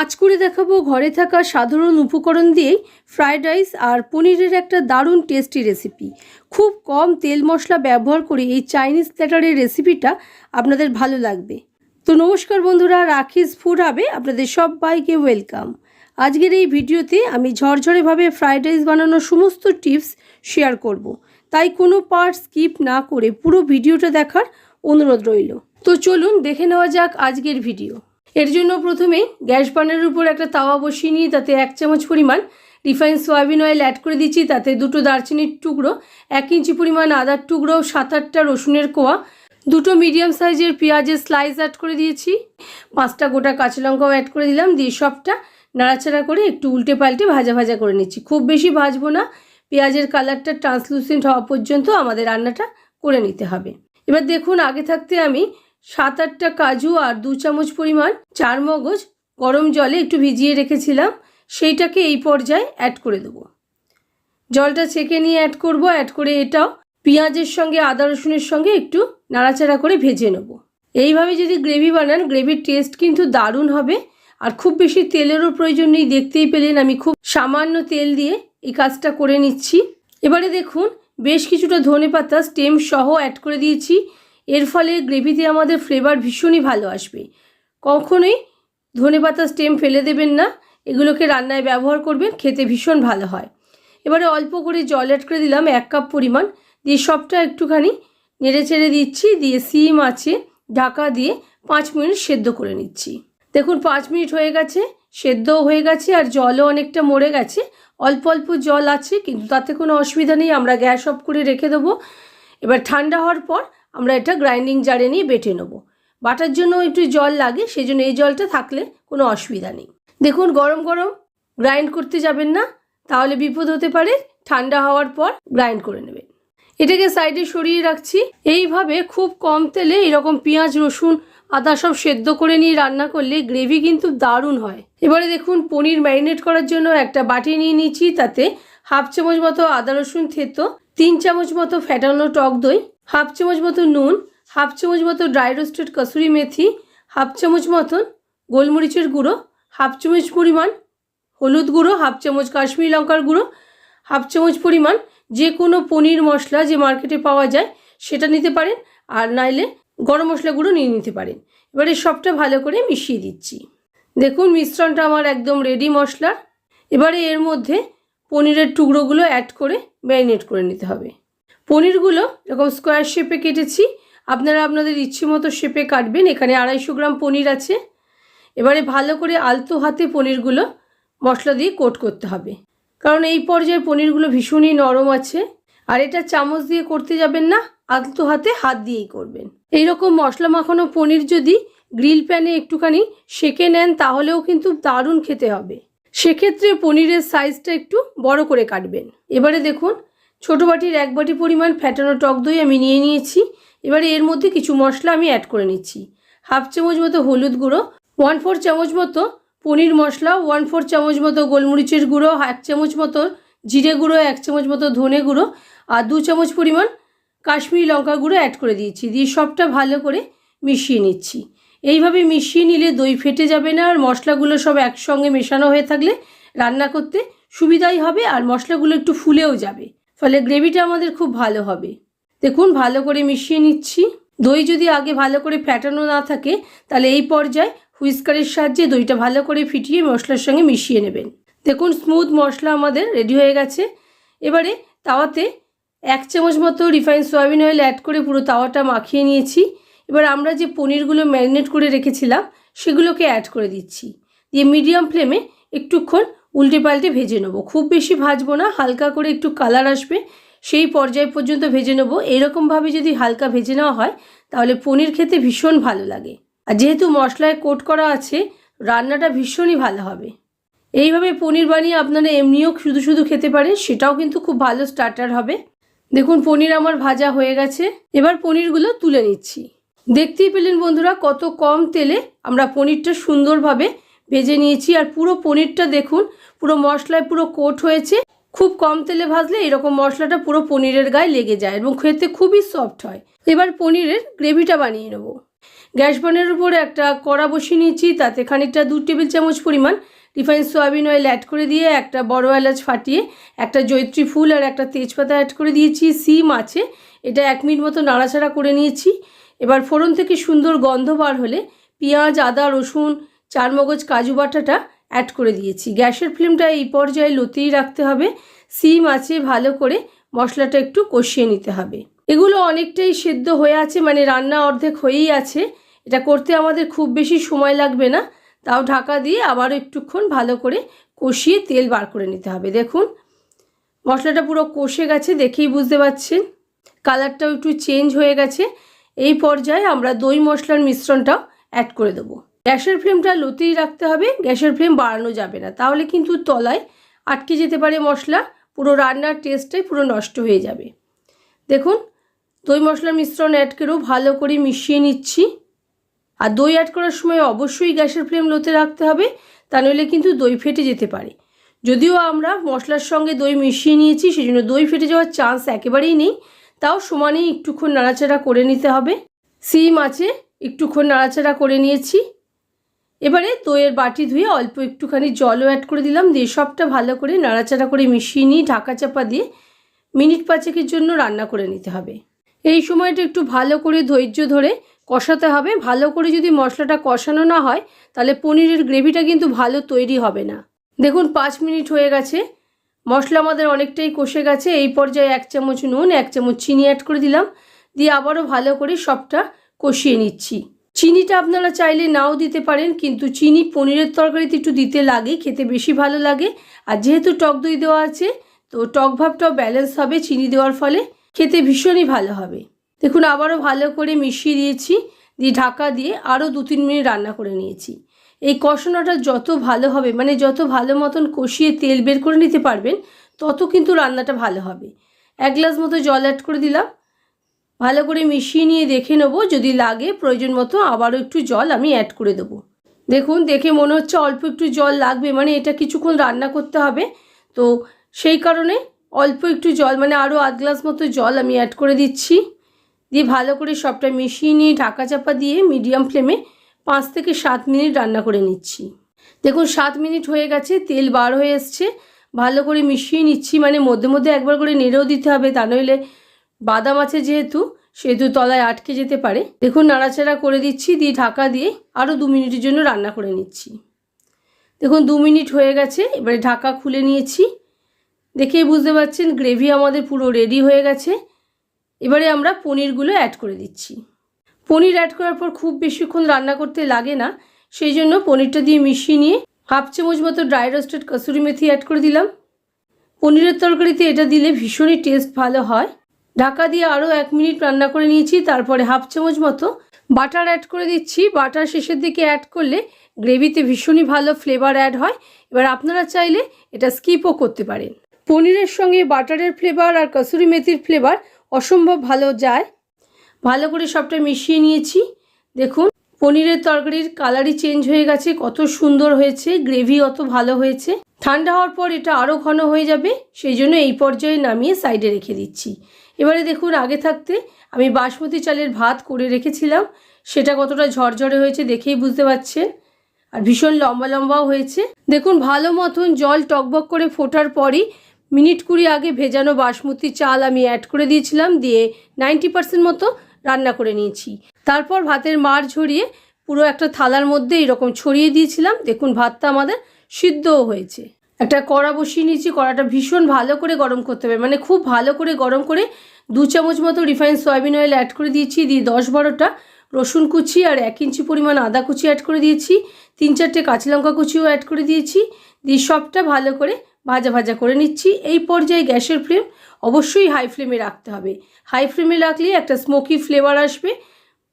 আজ করে দেখাবো ঘরে থাকা সাধারণ উপকরণ দিয়েই ফ্রায়েড রাইস আর পনিরের একটা দারুণ টেস্টি রেসিপি। খুব কম তেল মশলা ব্যবহার করে এই চাইনিজ প্ল্যাটারের রেসিপিটা আপনাদের ভালো লাগবে। তো নমস্কার বন্ধুরা, রাখিস ফুড হাবে, আপনাদের সবাইকে ওয়েলকাম। আজকের এই ভিডিওতে আমি ঝরঝরেভাবে ফ্রায়েড রাইস বানানোর সমস্ত টিপস শেয়ার করব। তাই কোনো পার্ট স্কিপ না করে পুরো ভিডিওটা দেখার অনুরোধ রইল। তো চলুন দেখে নেওয়া যাক আজকের ভিডিও। এর জন্য প্রথমে গ্যাস বার্নারের উপর একটা তাওয়া বসিয়ে নিয়ে তাতে এক চামচ পরিমাণ রিফাইন সয়াবিন অয়েল অ্যাড করে দিচ্ছি। তাতে দুটো দারচিনির টুকরো, এক ইঞ্চি পরিমাণ আদার টুকরো, সাত আটটা রসুনের কোয়া, দুটো মিডিয়াম সাইজের পেঁয়াজের স্লাইস অ্যাড করে দিয়েছি। পাঁচটা গোটা কাঁচা লঙ্কাও অ্যাড করে দিলাম। দিয়ে সবটা নাড়াচাড়া করে একটু উল্টে পাল্টে ভাজা ভাজা করে নিচ্ছি। খুব বেশি ভাজবো না। পেঁয়াজের কালারটা ট্রান্সলুসেন্ট হওয়া পর্যন্ত আমাদের রান্নাটা করে নিতে হবে। এবার দেখুন, আগে থাকতে আমি সাত আটটা কাজু আর দু চামচ পরিমাণ চার মগজ গরম জলে একটু ভিজিয়ে রেখেছিলাম, সেইটাকে এই পর্যায়ে অ্যাড করে দেবো। জলটা ছেঁকে নিয়ে অ্যাড করব অ্যাড করে এটাও পেঁয়াজের সঙ্গে, আদা রসুনের সঙ্গে একটু নাড়াচাড়া করে ভেজে নেব। এইভাবে যদি গ্রেভি বানান, গ্রেভির টেস্ট কিন্তু দারুণ হবে। আর খুব বেশি তেলেরও প্রয়োজন নেই, দেখতেই পেলেন আমি খুব সামান্য তেল দিয়ে এই কাজটা করে নিচ্ছি। এবারে দেখুন, বেশ কিছুটা ধনে পাতা স্টেম সহ অ্যাড করে দিয়েছি। এর ফলে গ্রেভিতে আমাদের ফ্লেভার ভীষণই ভালো আসবে। কখনোই ধনে পাতা স্টেম ফেলে দেবেন না, এগুলোকে রান্নায় ব্যবহার করবেন, খেতে ভীষণ ভালো হয়। এবারে অল্প করে জল করে দিলাম, এক কাপ পরিমাণ। দিয়ে সবটা একটুখানি নেড়ে চেড়ে দিচ্ছি, দিয়ে সিম আছে, ঢাকা দিয়ে পাঁচ মিনিট সেদ্ধ করে নিচ্ছি। দেখুন, পাঁচ মিনিট হয়ে গেছে, সেদ্ধও হয়ে গেছে, আর জলও অনেকটা মরে গেছে। অল্প অল্প জল আছে, কিন্তু তাতে কোনো অসুবিধা নেই, আমরা গ্যাস অফ করে রেখে দেবো। এবার ঠান্ডা হওয়ার পর আমরা এটা গ্রাইন্ডিং জারে নিয়ে বেটে নেব। বাটার জন্য একটু জল লাগে সেই জন্য এই জলটা থাকলে কোনো অসুবিধা নেই। দেখুন, গরম গরম গ্রাইন্ড করতে যাবেন না, তাহলে বিপদ হতে পারে, ঠান্ডা হওয়ার পর গ্রাইন্ড করে নেবেন। এটাকে সাইডে সরিয়ে রাখছি। এইভাবে খুব কম তেলে এরকম পেঁয়াজ, রসুন, আদা সব সেদ্ধ করে নিয়ে রান্না করলে গ্রেভি কিন্তু দারুণ হয়। এবারে দেখুন, পনির ম্যারিনেট করার জন্য একটা বাটি নিয়ে নিয়েছি, তাতে হাফ চামচ মতো আদা রসুন থেতো, তিন চামচ মতো ফ্যাটানো টক দই হাফ চামচ মতো নুন, হাফ চামচ মতো dry roasted kasuri methi, half চামচ মতন গোলমরিচের গুঁড়ো, হাফ চামচ পরিমাণ হলুদ গুঁড়ো, হাফ চামচ কাশ্মীরি লঙ্কার গুঁড়ো, হাফ চামচ পরিমাণ যে কোনো পনির মশলা যে মার্কেটে পাওয়া যায় সেটা নিতে পারেন আর নাইলে গরম মশলাগুলো নিয়ে নিতে পারেন। এবারে সবটা ভালো করে মিশিয়ে দিচ্ছি। দেখুন মিশ্রণটা আমার একদম রেডি মশলার। এবারে এর মধ্যে পনিরের টুকরোগুলো অ্যাড করে ম্যারিনেট করে নিতে হবে। পনিরগুলো এরকম স্কোয়ার শেপে কেটেছি। আপনারা আপনাদের ইচ্ছে মতো শেপে কাটবেন। এখানে আড়াইশো গ্রাম পনির আছে। এবারে ভালো করে আলতো হাতে পনিরগুলো মশলা দিয়ে কোট করতে হবে। কারণ এই পর্যায়ে পনিরগুলো ভীষণই নরম আছে। আর এটা চামচ দিয়ে করতে যাবেন না, আলতো হাতে হাত দিয়েই করবেন। এই রকম মশলা মাখানো পনির যদি গ্রিল প্যানে একটুখানি সেকে নেন, তাহলেও কিন্তু দারুণ খেতে হবে। সেক্ষেত্রে পনিরের সাইজটা একটু বড় করে কাটবেন। এবারে দেখুন ছোটো বাটির এক বাটি পরিমাণ ফ্যাটানো টক দই আমি নিয়ে নিয়েছি। এবারে এর মধ্যে কিছু মশলা আমি অ্যাড করে নিচ্ছি। হাফ চামচ মতো হলুদ গুঁড়ো ওয়ান ফোর চামচ মতো পনির মশলা ওয়ান ফোর চামচ মতো গোলমরিচের গুঁড়ো এক চামচ মতো জিরে গুঁড়ো, এক চামচ মতো ধনে গুঁড়ো আর দু চামচ পরিমাণ কাশ্মীরি লঙ্কা গুঁড়ো অ্যাড করে দিয়েছি। দিয়ে সবটা ভালো করে মিশিয়ে নিচ্ছি। এইভাবে মিশিয়ে নিলে দই ফেটে যাবে না আর মশলাগুলো সব একসঙ্গে মেশানো হয়ে থাকলে রান্না করতে সুবিধাই হবে আর মশলাগুলো একটু ফুলেও যাবে। ফলে গ্রেভিটা আমাদের খুব ভালো হবে। দেখুন, ভালো করে মিশিয়ে নিচ্ছি। দই যদি আগে ভালো করে ফ্যাটানো না থাকে, তাহলে এই পর্যায়ে হুইস্কারের সাহায্যে দইটা ভালো করে ফিটিয়ে মশলার সঙ্গে মিশিয়ে নেবেন। দেখুন স্মুথ মশলা আমাদের রেডি হয়ে গেছে। এবারে তাওয়াতে এক চামচ মতো রিফাইন সয়াবিন অয়েল অ্যাড করে পুরো তাওয়াটা মাখিয়ে নিয়েছি। এবার আমরা যে পনিরগুলো ম্যারিনেট করে রেখেছিলাম, সেগুলোকে অ্যাড করে দিচ্ছি। দিয়ে মিডিয়াম ফ্লেমে একটুক্ষণ উল্টে পাল্টে ভেজে নেব। খুব বেশি ভাজবো না, হালকা করে একটু কালার আসবে, সেই পর্যায় পর্যন্ত ভেজে নেব। এরকমভাবে যদি হালকা ভেজে নেওয়া হয়, তাহলে পনির খেতে ভীষণ ভালো লাগে। আর যেহেতু মশলায় কোট করা আছে, রান্নাটা ভীষণই ভালো হবে। এইভাবে পনির বানিয়ে আপনারা এমনিও শুধু শুধু খেতে পারেন, সেটাও কিন্তু খুব ভালো স্টার্টার হবে। দেখুন, পনির আমার ভাজা হয়ে গেছে। এবার পনিরগুলো তুলে নিচ্ছি। দেখতেই পেলেন বন্ধুরা, কত কম তেলে আমরা পনিরটা সুন্দরভাবে ভেজে নিয়েছি আর পুরো পনিরটা দেখুন, পুরো মশলায় পুরো কোট হয়েছে। খুব কম তেলে ভাজলে এরকম মশলাটা পুরো পনিরের গায়ে লেগে যায় এবং খেতে খুবই সফট হয়। এবার পনিরের গ্রেভিটা বানিয়ে নেব। গ্যাস বানের উপরে একটা কড়া বসিয়ে নিয়েছি, তাতে খানিকটা দু টেবিল চামচ পরিমাণ রিফাইন সয়াবিন অয়েল অ্যাড করে দিয়ে একটা বড় এলাচ ফাটিয়ে একটা জৈত্রী ফুল আর একটা তেজপাতা অ্যাড করে দিয়েছি। সিম আছে, এটা এক মিনিট মতো নাড়াচাড়া করে নিয়েছি। এবার ফোড়ন থেকে সুন্দর গন্ধ বার হলে পেঁয়াজ, আদা, রসুন চারমগজ কাজু বাটাটা অ্যাড করে দিয়েছি। গ্যাসের ফ্লেমটা এই পর্যায়ে লতিয়ে রাখতে হবে। সিম আছে, ভালো করে মশলাটা একটু কষিয়ে নিতে হবে। এগুলো অনেকটাই সেদ্ধ হয়ে আছে মানে রান্না অর্ধেক হয়েই আছে। এটা করতে আমাদের খুব বেশি সময় লাগবে না। তাও ঢাকা দিয়ে আবারও একটুক্ষণ ভালো করে কষিয়ে তেল বার করে নিতে হবে। দেখুন, মশলাটা পুরো কষে গেছে, দেখেই বুঝতে পারছেন কালারটাও একটু চেঞ্জ হয়ে গেছে। এই পর্যায়ে আমরা দই মশলার মিশ্রণটাও অ্যাড করে দেবো। গ্যাসের ফ্লেমটা লতিয়ে রাখতে হবে, গ্যাসের ফ্লেম বাড়ানো যাবে না। তাহলে কিন্তু তলায় আটকে যেতে পারে মশলা, পুরো রান্নার টেস্টটাই পুরো নষ্ট হয়ে যাবে। দেখুন, দই মশলার মিশ্রণ অ্যাড করেও ভালো করে মিশিয়ে নিচ্ছি। আর দই অ্যাড করার সময় অবশ্যই গ্যাসের ফ্লেম লোতে রাখতে হবে, তা নইলে কিন্তু দই ফেটে যেতে পারে। যদিও আমরা মশলার সঙ্গে দই মিশিয়ে নিয়েছি সেই জন্য দই ফেটে যাওয়ার চান্স একেবারেই নেই। তাও সমানেই একটুক্ষণ নাড়াচাড়া করে নিতে হবে। সিম আছে, একটুক্ষণ নাড়াচাড়া করে নিয়েছি। এবারে দইয়ের বাটি ধুয়ে অল্প একটুখানি জলও অ্যাড করে দিলাম। দিয়ে সবটা ভালো করে নাড়াচাড়া করে মিশিয়ে নিয়ে ঢাকা চাপা দিয়ে মিনিট পাঁচেকের জন্য রান্না করে নিতে হবে। এই সময়টা একটু ভালো করে ধৈর্য ধরে কষাতে হবে। ভালো করে যদি মশলাটা কষানো না হয়, তাহলে পনিরের গ্রেভিটা কিন্তু ভালো তৈরি হবে না। দেখুন, পাঁচ মিনিট হয়ে গেছে। মশলা আমাদের অনেকটাই কষে গেছে। এই পর্যায়ে এক চামচ নুন, এক চামচ চিনি অ্যাড করে দিলাম। দিয়ে আবারও ভালো করে সবটা কষিয়ে নিচ্ছি। চিনিটা আপনারা চাইলে নাও দিতে পারেন, কিন্তু চিনি পনিরের তরকারিতে একটু দিতে লাগে, খেতে বেশি ভালো লাগে। আর যেহেতু টক দই দেওয়া আছে, তো টক ভাবটাও ব্যালেন্স হবে চিনি দেওয়ার ফলে, খেতে ভীষণই ভালো হবে। দেখুন, আবারও ভালো করে মিশিয়ে দিয়েছি, দিয়ে ঢাকা দিয়ে আরও দু তিন মিনিট রান্না করে নিয়েছি। এই কষানোটা যত ভালো হবে মানে যত ভালো মতন কষিয়ে তেল বের করে নিতে পারবেন, তত কিন্তু রান্নাটা ভালো হবে। এক গ্লাস মতো জল অ্যাড করে দিলাম। ভালো করে মিশিয়ে নিয়ে দেখে নেব, যদি লাগে, প্রয়োজন মতো আবারও একটু জল আমি অ্যাড করে দেবো। দেখুন, দেখে মনে হচ্ছে অল্প একটু জল লাগবে মানে এটা কিছুক্ষণ রান্না করতে হবে। তো সেই কারণে অল্প একটু জল মানে আরও আধ গ্লাস মতো জল আমি অ্যাড করে দিচ্ছি। দিয়ে ভালো করে সবটা মিশিয়ে নিয়ে ঢাকা চাপা দিয়ে মিডিয়াম ফ্লেমে পাঁচ থেকে সাত মিনিট রান্না করে নিচ্ছি। দেখুন, সাত মিনিট হয়ে গেছে, তেল বার হয়ে এসছে। ভালো করে মিশিয়ে নিচ্ছি মানে মধ্যে মধ্যে একবার করে নেড়েও দিতে হবে, তা নইলে বাদাম আছে যেহেতু সেহেতু তলায় আটকে যেতে পারে। দেখুন, নাড়াচাড়া করে দিচ্ছি, দিয়ে ঢাকা দিয়ে আরও দু মিনিটের জন্য রান্না করে নিচ্ছি। দেখুন, দু মিনিট হয়ে গেছে, এবারে ঢাকা খুলে নিয়েছি। দেখেই বুঝতে পারছেন, গ্রেভি আমাদের পুরো রেডি হয়ে গেছে। এবারে আমরা পনিরগুলো অ্যাড করে দিচ্ছি। পনির অ্যাড করার পর খুব বেশিক্ষণ রান্না করতে লাগে না, সেই জন্য পনিরটা দিয়ে মিশিয়ে নিয়ে হাফ চামচ মতো dry roasted kasuri methi add করে দিলাম। পনিরের তরকারিতে এটা দিলে ভীষণই টেস্ট ভালো হয়। ঢাকা দিয়ে আরও এক মিনিট রান্না করে নিয়েছি, তারপরে হাফ চামচ মতো বাটার অ্যাড করে দিচ্ছি। বাটার শেষের দিকে অ্যাড করলে গ্রেভিতে ভীষণই ভালো ফ্লেভার অ্যাড হয়। এবার আপনারা চাইলে এটা স্কিপও করতে পারেন। পনিরের সঙ্গে বাটারের ফ্লেভার আর কসুরি মেথির ফ্লেভার অসম্ভব ভালো যায়। ভালো করে সবটা মিশিয়ে নিয়েছি। দেখুন, পনিরের তরকারির কালারই চেঞ্জ হয়ে গেছে, কত সুন্দর হয়েছে গ্রেভি অত ভালো হয়েছে। ঠান্ডা হওয়ার পর এটা আরও ঘন হয়ে যাবে, সেই জন্য এই পর্যায়ে নামিয়ে সাইডে রেখে দিচ্ছি। এবারে দেখুন, আগে থাকতে আমি বাসমতি চালের ভাত করে রেখেছিলাম। সেটা কতটা ঝরঝরে হয়েছে দেখেই বুঝতে পারছেন। আর ভীষণ লম্বা লম্বাও হয়েছে। দেখুন, ভালো মতন জল টকবক করে ফোটার পরই মিনিট কুড়ি আগে ভেজানো বাসমতি চাল আমি অ্যাড করে দিয়েছিলাম, দিয়ে নাইনটি পার্সেন্ট মতো রান্না করে নিয়েছি। তারপর ভাতের মার ঝরিয়ে পুরো একটা থালার মধ্যে এরকম ছড়িয়ে দিয়েছিলাম। দেখুন, ভাতটা আমাদের সিদ্ধও হয়েছে। একটা কড়া বসিয়ে নিয়েছি, কড়াটা ভীষণ ভালো করে গরম করতে হবে। মানে খুব ভালো করে গরম করে দু চামচ মতো রিফাইন সয়াবিন অয়েল অ্যাড করে দিয়েছি, দিয়ে দশ বারোটা রসুন কুচি আর এক ইঞ্চি পরিমাণ আদা কুচি অ্যাড করে দিয়েছি, তিন চারটে কাঁচা লঙ্কা কুচিও অ্যাড করে দিয়েছি, দিয়ে সবটা ভালো করে ভাজা ভাজা করে নিচ্ছি। এই পর্যায়ে গ্যাসের ফ্লেম অবশ্যই হাই ফ্লেমে রাখতে হবে। হাই ফ্লেমে রাখলে একটা স্মোকি ফ্লেভার আসবে।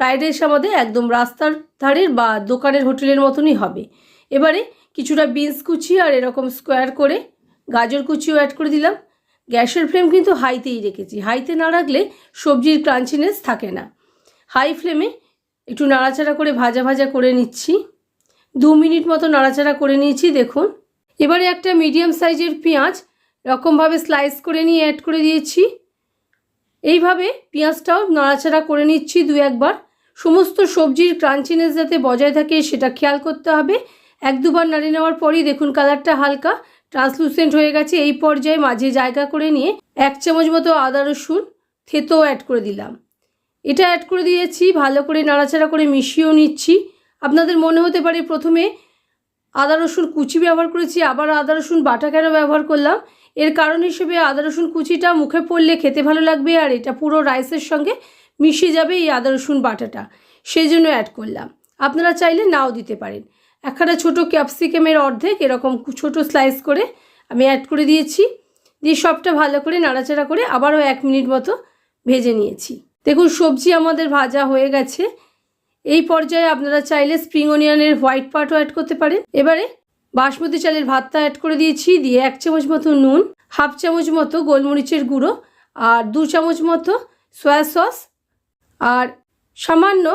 ফ্রাইড রাইস আমাদের একদম রাস্তার ধারের বা দোকানের হোটেলের মতনই হবে। এবারে কিছুটা বিনস কুচি আর এরকম স্কোয়ার করে গাজর কুচিও অ্যাড করে দিলাম। গ্যাসের ফ্লেম কিন্তু হাইতেই রেখেছি। হাইতে না রাখলে সবজির ক্রাঞ্চিনেস থাকে না। হাই ফ্লেমে একটু নাড়াচাড়া করে ভাজা ভাজা করে নিচ্ছি। দু মিনিট মতো নাড়াচাড়া করে নিয়েছি, দেখুন। এবারে একটা মিডিয়াম সাইজের পেঁয়াজ রকমভাবে স্লাইস করে নিয়ে অ্যাড করে দিয়েছি। এইভাবে পেঁয়াজটাও নাড়াচাড়া করে নিচ্ছি দু একবার। সমস্ত সবজির ক্রাঞ্চিনেস যাতে বজায় থাকে সেটা খেয়াল করতে হবে। এক দুবার নাড়ি নেওয়ার পরই দেখুন কালারটা হালকা ট্রান্সলুসেন্ট হয়ে গেছে। এই পর্যায়ে মাঝে জায়গা করে নিয়ে এক চামচ মতো আদা রসুন থেতো অ্যাড করে দিলাম। এটা অ্যাড করে দিয়েছি, ভালো করে নাড়াচাড়া করে মিশিয়েও নিচ্ছি। আপনাদের মনে হতে পারে প্রথমে আদা রসুন কুচি ব্যবহার করেছি, আবার আদা রসুন বাটা কেন ব্যবহার করলাম? এর কারণ হিসেবে আদা রসুন কুচিটা মুখে পড়লে খেতে ভালো লাগবে আর এটা পুরো রাইসের সঙ্গে মিশে যাবে এই আদা রসুন বাটাটা। সেই জন্য অ্যাড করলাম। আপনারা চাইলে নাও দিতে পারেন। একটা ছোটো ক্যাপসিকামের অর্ধেক এরকম ছোট স্লাইস করে আমি অ্যাড করে দিয়েছি। দিয়ে সবটা ভালো করে নাড়াচাড়া করে আবারও এক মিনিট মতো ভেজে নিয়েছি। দেখুন, সবজি আমাদের ভাজা হয়ে গেছে। এই পর্যায়ে আপনারা চাইলে স্প্রিং অনিয়নের হোয়াইট পার্টও অ্যাড করতে পারেন। এবারে বাসমতি চালের ভাতটা অ্যাড করে দিয়েছি। দিয়ে এক চামচ মতো নুন, হাফ চামচ মতো গোলমরিচের গুঁড়ো আর দু চামচ মতো সয়া সস আর সামান্য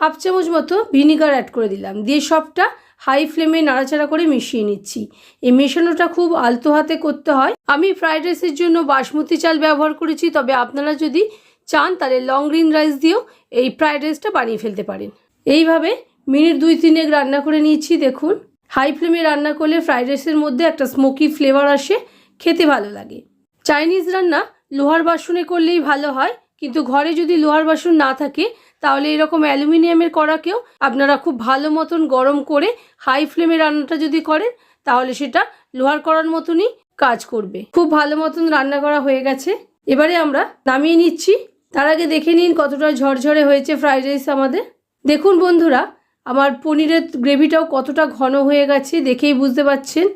হাফ চামচ মতো ভিনিগার অ্যাড করে দিলাম। দিয়ে সবটা হাই ফ্লেমে নাড়াচাড়া করে মিশিয়ে নিচ্ছি। এই মেশানোটা খুব আলতো হাতে করতে হয়। আমি ফ্রাইড রাইসের জন্য বাসমতি চাল ব্যবহার করেছি, তবে আপনারা যদি চান তাহলে লং গ্রিন রাইস দিয়েও এই ফ্রাইড রাইসটা বানিয়ে ফেলতে পারেন। এইভাবে মিনিট দুই তিনেক রান্না করে নিয়েছি দেখুন। হাই ফ্লেমে রান্না করলে ফ্রাইড রাইসের মধ্যে একটা স্মোকি ফ্লেভার আসে, খেতে ভালো লাগে। চাইনিজ রান্না লোহার বাসনে করলেই ভালো হয়, কিন্তু ঘরে যদি লোহার বাসন না থাকে তাহলে এরকম অ্যালুমিনিয়ামের কড়াকেও আপনারা খুব ভালো মতন গরম করে হাই ফ্লেমে রান্নাটা যদি করেন, তাহলে সেটা লোহার করার মতনই কাজ করবে। খুব ভালো মতন রান্না করা হয়ে গেছে। এবারে আমরা নামিয়ে নিচ্ছি। তার আগে দেখে নিন কতটা ঝরঝরে হয়েছে ফ্রাইড রাইস আমাদের। দেখুন বন্ধুরা, আমার পনিরের গ্রেভিটাও কতটা ঘন হয়ে গেছে, দেখেই বুঝতে পারছেন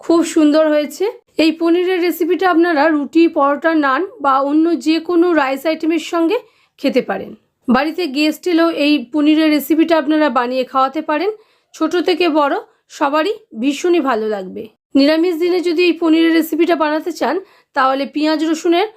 খুব সুন্দর হয়েছে। এই পনিরের রেসিপিটা আপনারা রুটি, পরোটা, নান বা অন্য যে কোনো রাইস আইটেমের সঙ্গে খেতে পারেন। বাড়িতে গেস্ট এলেও এই পনিরের রেসিপিটা আপনারা বানিয়ে খাওয়াতে পারেন। ছোট থেকে বড়, সবারই ভীষণই ভালো লাগবে। নিরামিষ দিনে যদি এই পনিরের রেসিপিটা বানাতে চান, তাহলে পেঁয়াজ রসুনের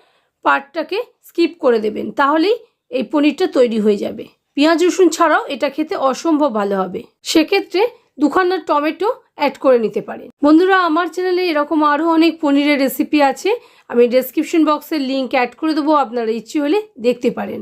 পাটটাকে স্কিপ করে দেবেন, তাহলেই এই পনিরটা তৈরি হয়ে যাবে। পেঁয়াজ রসুন ছাড়াও এটা খেতে অসম্ভব ভালো হবে। সেক্ষেত্রে দুখানা টমেটো অ্যাড করে নিতে পারেন। বন্ধুরা, আমার চ্যানেলে এরকম আরও অনেক পনিরের রেসিপি আছে। আমি ডেসক্রিপশন বক্সের লিঙ্ক অ্যাড করে দেবো, আপনারা ইচ্ছে হলে দেখতে পারেন।